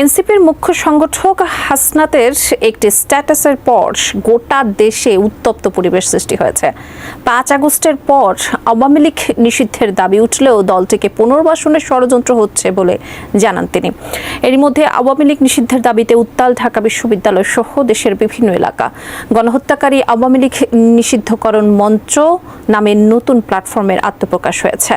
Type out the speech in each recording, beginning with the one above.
এনসিপির মুখ্য সংগঠক হাসনাতের একটি স্ট্যাটাসের পর গোটা দেশে উত্তপ্ত পরিবেশ সৃষ্টি হয়েছে। পাঁচ আগস্টের পর আওয়ামী লীগ নিষিদ্ধের দাবি উঠলেও দলটিকে পুনর্বাসনের ষড়যন্ত্র হচ্ছে বলে জানান তিনি। এরই মধ্যে আওয়ামী লীগ নিষিদ্ধের দাবিতে উত্তাল ঢাকা বিশ্ববিদ্যালয় সহ দেশের বিভিন্ন এলাকা। গণহত্যাকারী আওয়ামী লীগ নিষিদ্ধকরণ মঞ্চ নামে নতুন প্ল্যাটফর্মের আত্মপ্রকাশ হয়েছে।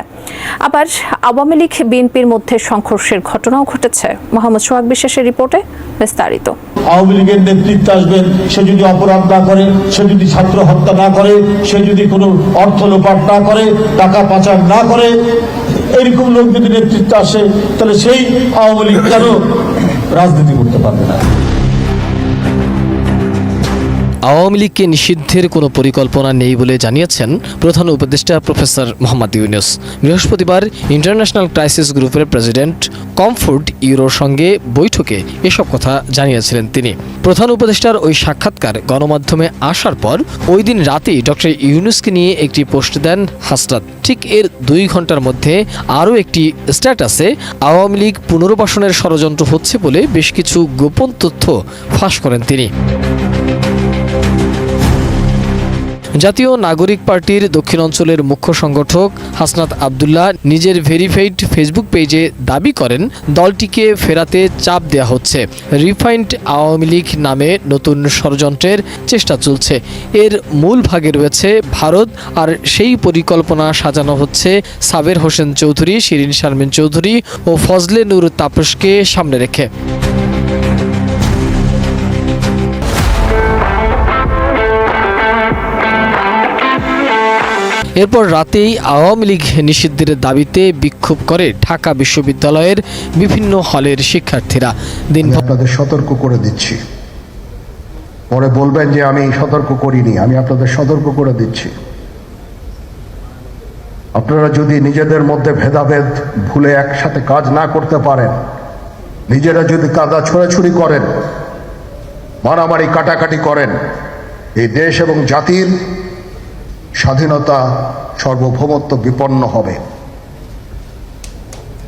আবার আওয়ামী লীগ বিএনপির মধ্যে সংঘর্ষের ঘটনাও ঘটেছে। মোহাম্মদ সোহাগ বিশ্বাসের রিপোর্টে বিস্তারিত। আওয়ামী লীগের নেতৃত্ব আসবেন, সে যদি অপরাধ না করে, সে যদি ছাত্র হত্যা না করে, সে যদি কোনো অর্থ লোপাট না করে, টাকা পাচার না করে, এরকম লোক যদি নেতৃত্ব আসে, তাহলে সেই আওয়ামী লীগ কেন রাজনীতি করতে পারবে না? আওয়ামী লীগকে নিষিদ্ধের কোনো পরিকল্পনা নেই বলে জানিয়েছেন প্রধান উপদেষ্টা প্রফেসর মোহাম্মদ ইউনুস। বৃহস্পতিবার ইন্টারন্যাশনাল ক্রাইসিস গ্রুপের প্রেসিডেন্ট কমফোর্ট ইউরোর সঙ্গে বৈঠকে এসব কথা জানিয়েছিলেন তিনি। প্রধান উপদেষ্টার ওই সাক্ষাৎকার গণমাধ্যমে আসার পর ওই দিন রাতেই ডক্টর ইউনুসকে নিয়ে একটি পোস্ট দেন হাসরাত ঠিক এর দুই ঘণ্টার মধ্যে আরও একটি স্ট্যাটাসে আওয়ামী লীগ পুনর্বাসনের ষড়যন্ত্র হচ্ছে বলে বেশ কিছু গোপন তথ্য ফাঁস করেন তিনি। জাতীয় নাগরিক পার্টির দক্ষিণ অঞ্চলের মুখ্য সংগঠক হাসনাত আবদুল্লাহ নিজের ভেরিফাইড ফেসবুক পেজে দাবি করেন, দলটিকে ফেরাতে চাপ দেওয়া হচ্ছে। রিফাইন্ড আওয়ামী লীগ নামে নতুন ষড়যন্ত্রের চেষ্টা চলছে। এর মূল ভাগে রয়েছে ভারত, আর সেই পরিকল্পনা সাজানো হচ্ছে সাবের হোসেন চৌধুরী, শিরিন শারমিন চৌধুরী ও ফজলে নূর তাপসকে সামনে রেখে। এরপর রাতেই আওয়ামী লীগ নিষিদ্ধের দাবিতে বিক্ষোভ করে ঢাকা বিশ্ববিদ্যালয়ের বিভিন্ন হলের শিক্ষার্থীরা। দিন আপনাদের সতর্ক করে দিচ্ছি। পরে বলবেন যে আমি সতর্ক করিনি আমি আপনাদের সতর্ক করে দিচ্ছি। আপনারা যদি নিজেদের মধ্যে ভেদাভেদ ভুলে একসাথে কাজ না করতে পারেন নিজেরা যদি কাদা ছোড়াছুড়ি করেন মারামারি কাটাকাটি করেন এই দেশ এবং জাতির স্বাধীনতা সার্বভৌমত্ব বিপন্ন হবে।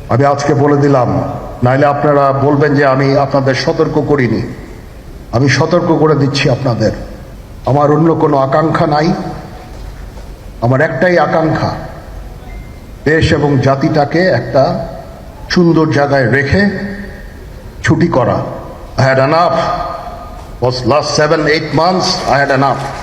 আমি আজকে বলে দিলাম, নাইলে আপনারা বলবেন যে আমি আপনাদের সতর্ক করিনি। আমি সতর্ক করে দিচ্ছি আপনাদের। আমার অন্য কোনো আকাঙ্ক্ষা নাই। আমার একটাই আকাঙ্ক্ষা, দেশ এবং জাতিটাকে একটা সুন্দর জায়গায় রেখে ছুটি করা। I had enough was last seven, eight months, I had enough.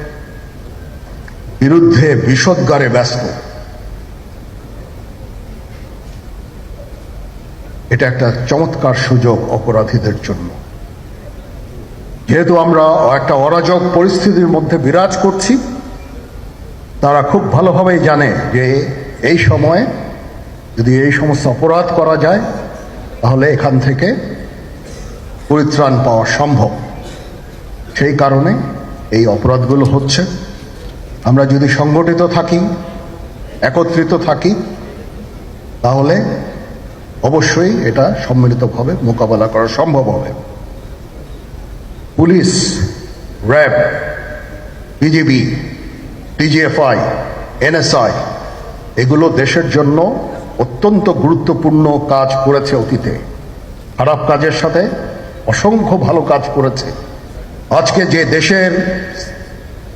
বিরুদ্ধে বিষদগারে ব্যস্ত। এটা একটা চমৎকার সুযোগ অপরাধীদের জন্য। যেহেতু আমরা একটা অরাজক পরিস্থিতির মধ্যে বিরাজ করছি, তারা খুব ভালোভাবেই জানে যে এই সময়ে যদি এই সমস্ত অপরাধ করা যায়, তাহলে এখান থেকে পরিত্রাণ পাওয়া সম্ভব। সেই কারণে এই অপরাধগুলো হচ্ছে। আমরা যদি সংগঠিত থাকি, একত্রিত থাকি, তাহলে অবশ্যই এটা সম্মিলিতভাবে মোকাবেলা করা সম্ভব হবে। Police, RAB, BGB, DGFI, NSI, এগুলো দেশের জন্য অত্যন্ত গুরুত্বপূর্ণ কাজ করেছে অতীতে। খারাপ কাজের সাথে অসংখ্য ভালো কাজ করেছে। আজকে যে দেশের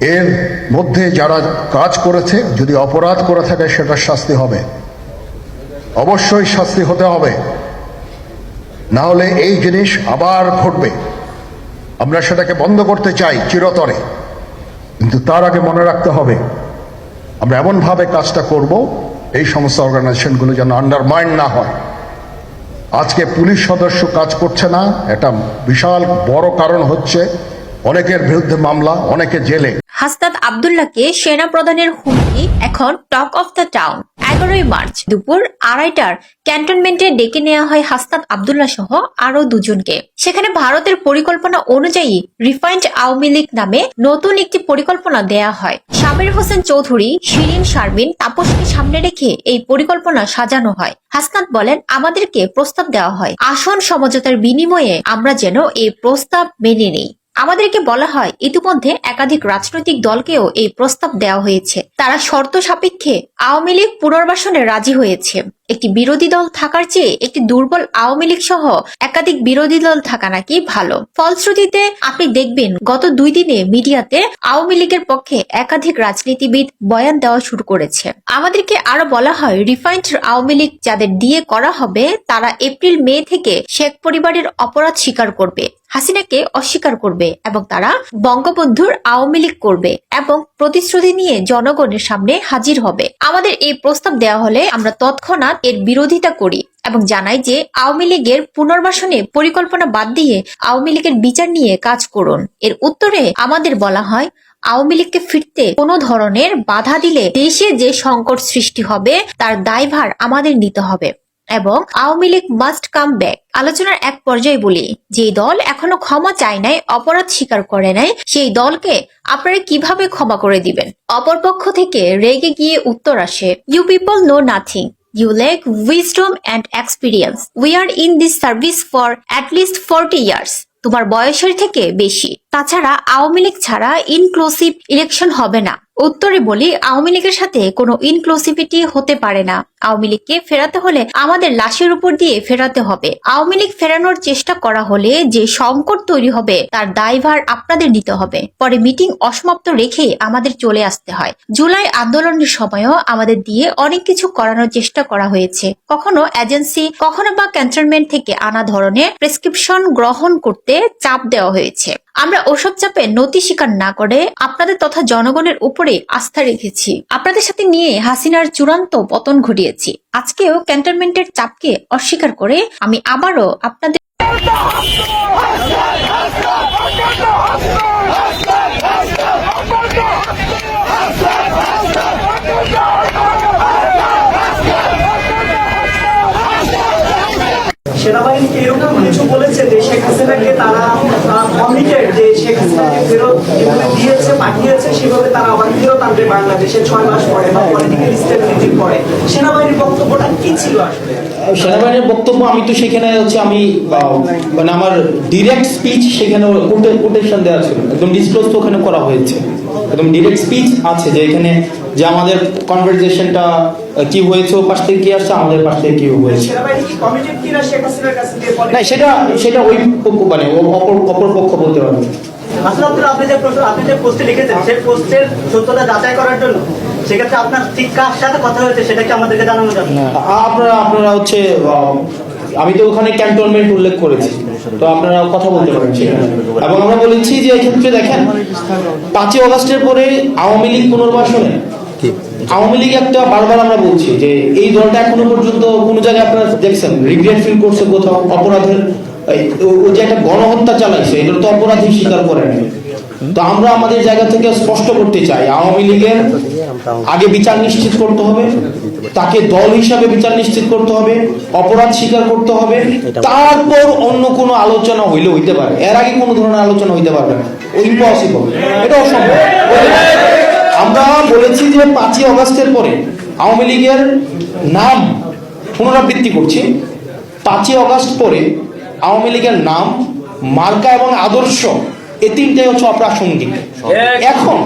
এর মধ্যে যারা কাজ করেছে, যদি অপরাধ করে থাকে, সেটা শাস্তি হবে। অবশ্যই শাস্তি হতে হবে। না হলে এই জিনিস আবার ঘটবে। আমরা সেটাকে বন্ধ করতে চাই চিরতরে। কিন্তু তার আগে মনে রাখতে হবে, আমরা এমনভাবে কাজটা করব, এই সমস্ত অর্গানাইজেশনগুলো যেন আন্ডারমাইন্ড না হয়। আজকে পুলিশ সদস্য কাজ করছে না, এটা বিশাল বড় কারণ হচ্ছে, অনেকের বিরুদ্ধে মামলা, অনেকে জেলে। হাসনাত আবদুল্লাহকে সেনা প্রধানের হুমকি, এখন টক অফ দ্য টাউন। এগারোই মার্চ দুপুর আড়াইটার ক্যান্টনমেন্টে ডেকে নেওয়া হয় হাসনাত আবদুল্লাহ সহ আরও দুজনকে। সেখানে ভারতের পরিকল্পনা অনুযায়ী রিফাইন্ড আওয়ামী লীগ নামে নতুন একটি পরিকল্পনা দেয়া হয়। সাবির হোসেন চৌধুরী, শিরিন শারমিন, তাপসকে সামনে রেখে এই পরিকল্পনা সাজানো হয়। হাসনাত বলেন, আমাদেরকে প্রস্তাব দেওয়া হয়। আসন সমঝোতার বিনিময়ে আমরা যেন এই প্রস্তাব মেনে নেই। আমাদেরকে বলা হয়, ইতিমধ্যে একাধিক রাজনৈতিক দলকেও এই প্রস্তাব দেওয়া হয়েছে। তারা শর্ত সাপেক্ষে আওয়ামী লীগ পুনর্বাসনে রাজি হয়েছে। একটি বিরোধী দল থাকার চেয়ে একটি দুর্বল আওয়ামী লীগ সহ একাধিক বিরোধী দল থাকা নাকি ভালো? ফলশ্রুতিতে আপনি দেখবেন, গত দুই দিনে মিডিয়াতে আওয়ামী লীগের পক্ষে একাধিক রাজনীতিবিদ বয়ান দেওয়া শুরু করেছে। আমাদেরকে আরও বলা হয়, রিফাইন্ড আওয়ামী লীগ যাদের দিয়ে করা হবে, তারা এপ্রিল, মে থেকে শেখ পরিবারের অপরাধ স্বীকার করবে, হাসিনাকে অস্বীকার করবে এবং তারা বঙ্গবন্ধুর আওয়ামী লীগ করবে এবং প্রতিশ্রুতি নিয়ে জনগণের সামনে হাজির হবে। আমাদের এই প্রস্তাব দেওয়া হলে আমরা তৎক্ষণাৎ এর বিরোধিতা করি এবং জানাই যে আওয়ামী লীগের পুনর্বাসনে পরিকল্পনা বাদ দিয়ে আওয়ামী লীগের বিচার নিয়ে কাজ করুন। এর উত্তরে আমাদের বলা হয়, আওয়ামী লীগকে ফিরতে কোনো ধরনের বাধা দিলে দেশে যে সংকট সৃষ্টি হবে, তার দায়ভার আমাদের নিতে হবে এবং Awami League must come back আলোচনার এক পর্যায়ে বলি, যে দল এখনও ক্ষমা চায় নাই, অপরাধ স্বীকার করে নাই, সেই দলকে আপনারা কীভাবে ক্ষমা করে দিবেন? অপরপক্ষ থেকে রেগে গিয়ে উত্তর আসে you people know nothing You lack wisdom and experience. We are in this service for at least 40 years. তোমার বয়সের থেকে বেশি তাছাড়া আওয়ামী লীগ ছাড়া ইনক্লুসিভ ইলেকশন হবে না। উত্তরে বলি, আওয়ামী লীগের সাথে কোনো ইনক্লুসিভিটি হতে পারে না। আওয়ামী লীগকে ফেরাতে হলে আমাদের লাশের উপর দিয়ে ফেরাতে হবে। আওয়ামী লীগ ফেরানোর চেষ্টা করা হলে যে সংকট তৈরি হবে, তার দায়ভার আপনাদের নিতে হবে। পরে মিটিং অসমাপ্ত রেখে আমাদের চলে আসতে হয়। জুলাই আন্দোলনের সময়ও আমাদের দিয়ে অনেক কিছু করানোর চেষ্টা করা হয়েছে। কখনো এজেন্সি কখনো বা ক্যান্টনমেন্ট থেকে আনা ধরনের প্রেসক্রিপশন গ্রহণ করতে চাপ দেওয়া হয়েছে। আমরা ওসব চাপে নতি স্বীকার না করে আপনাদের তথা জনগণের উপরে আস্থা রেখেছি। আপনাদের সাথে নিয়ে হাসিনার চূড়ান্ত পতন ঘটিয়েছি। আজকেও ক্যান্টনমেন্টের চাপকে অস্বীকার করে আমি আবারও আপনাদের সেনাবাহিনী কি এরকম কিছু বলেছে যে শেখ হাসিনাকে তারা কমিটেড যে শেখ হাসিনাকে ফেরত যেভাবে পাঠিয়েছে সেভাবে তারা আবার ফেরত আনবে বাংলাদেশে ছয় মাস পরে বা পলিটিক্যাল স্টেবিলিটির পরে। সেনাবাহিনীর বক্তব্যটা কি ছিল আসলে? সেনাবাহিনীর বক্তব্য আমি তো সেখানে হচ্ছে আমি মানে আমার ডিরেক্ট স্পিচ সেখানে কোটেশন দেওয়া ছিল একদম ডিসক্লোজ তো ওখানে করা হয়েছে। একদম ডিরেক্ট স্পিচ আছে যে এখানে যে আমাদের কনভারসেশনটা কি হয়েছে ও পাশ থেকে কি আসছে আমাদের পাশ থেকে কি হয়েছে না সেটা সেটা ওই পক্ষ মানে অপর অপর পক্ষ বলতে পারবে। আপনি যে প্রশ্ন আপনি যে পোস্টে লিখেছেন সেই পোস্টের সত্যতা যাচাই করার জন্য সেক্ষেত্রে আপনার ঠিক কার সাথে কথা হয়েছে সেটা কি আমাদেরকে জানানো যাবে? আপনারা আপনারা হচ্ছে আমি তো ওখানে ক্যান্টনমেন্ট উল্লেখ করেছি। তো আপনারা কথা বলতে পারেন এবং আমরা বলেছি যে এক্ষেত্রে দেখেন পাঁচই অগস্টের পরে আওয়ামী লীগ পুনর্বাসনে আওয়ামী লীগ একটা বারবার আমরা বলছি যে এই দলটা এখনও পর্যন্ত কোনো জায়গায় আপনারা দেখছেন রিগ্রেট ফিল করছে কোথাও অপরাধের ও- যে একটা গণহত্যা চালাইছে এটা তো অপরাধী স্বীকার করে নাই। তো আমরা আমাদের জায়গা থেকে স্পষ্ট করতে চাই, আওয়ামী লীগের আগে বিচার নিশ্চিত করতে হবে, তাকে দল হিসাবে বিচার নিশ্চিত করতে হবে, অপরাধ স্বীকার করতে হবে, তারপর অন্য কোনো আলোচনা হইলে হইতে পারে। এর আগে কোনো ধরনের আলোচনা হইতে পারবে না। ইম্পসিবল এটা অসম্ভব। আমরা বলেছি যে পাঁচই অগস্টের পরে আওয়ামী লীগের নাম পুনরাবৃত্তি করছি। পাঁচই অগস্ট পরে আওয়ামী লীগের নাম মার্কা এবং আদর্শ এ তিনটাই হচ্ছে অপ্রাসঙ্গিক। এখন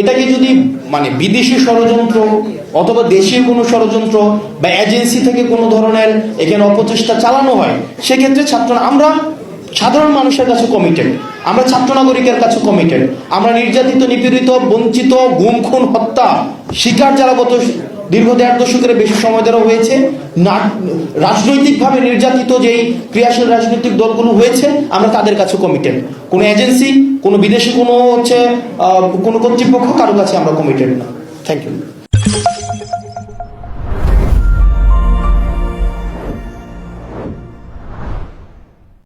এটাকে যদি মানে বিদেশি ষড়যন্ত্র অথবা দেশীয় কোনো ষড়যন্ত্র বা এজেন্সি থেকে কোনো ধরনের এখানে অপচেষ্টা চালানো হয় সেক্ষেত্রে ছাত্র আমরা সাধারণ মানুষের কাছে কমিটেড আমরা ছাত্র নাগরিকের কাছে কমিটেড আমরা নির্যাতিত নিপীড়িত বঞ্চিত গুম খুন হত্যা শিকার যারা গত দীর্ঘ দেড় দশকের বেশি সময় ধরে হয়েছে। রাজনৈতিকভাবে নির্যাতিত যেই ক্রিয়াশীল রাজনৈতিক দলগুলো হয়েছে, আমরা তাদের কাছে কমিটেড কোনো এজেন্সি কোনো বিদেশি, কোনো হচ্ছে কোনো কর্তৃপক্ষ কারও কাছে আমরা কমিটেড না। Thank you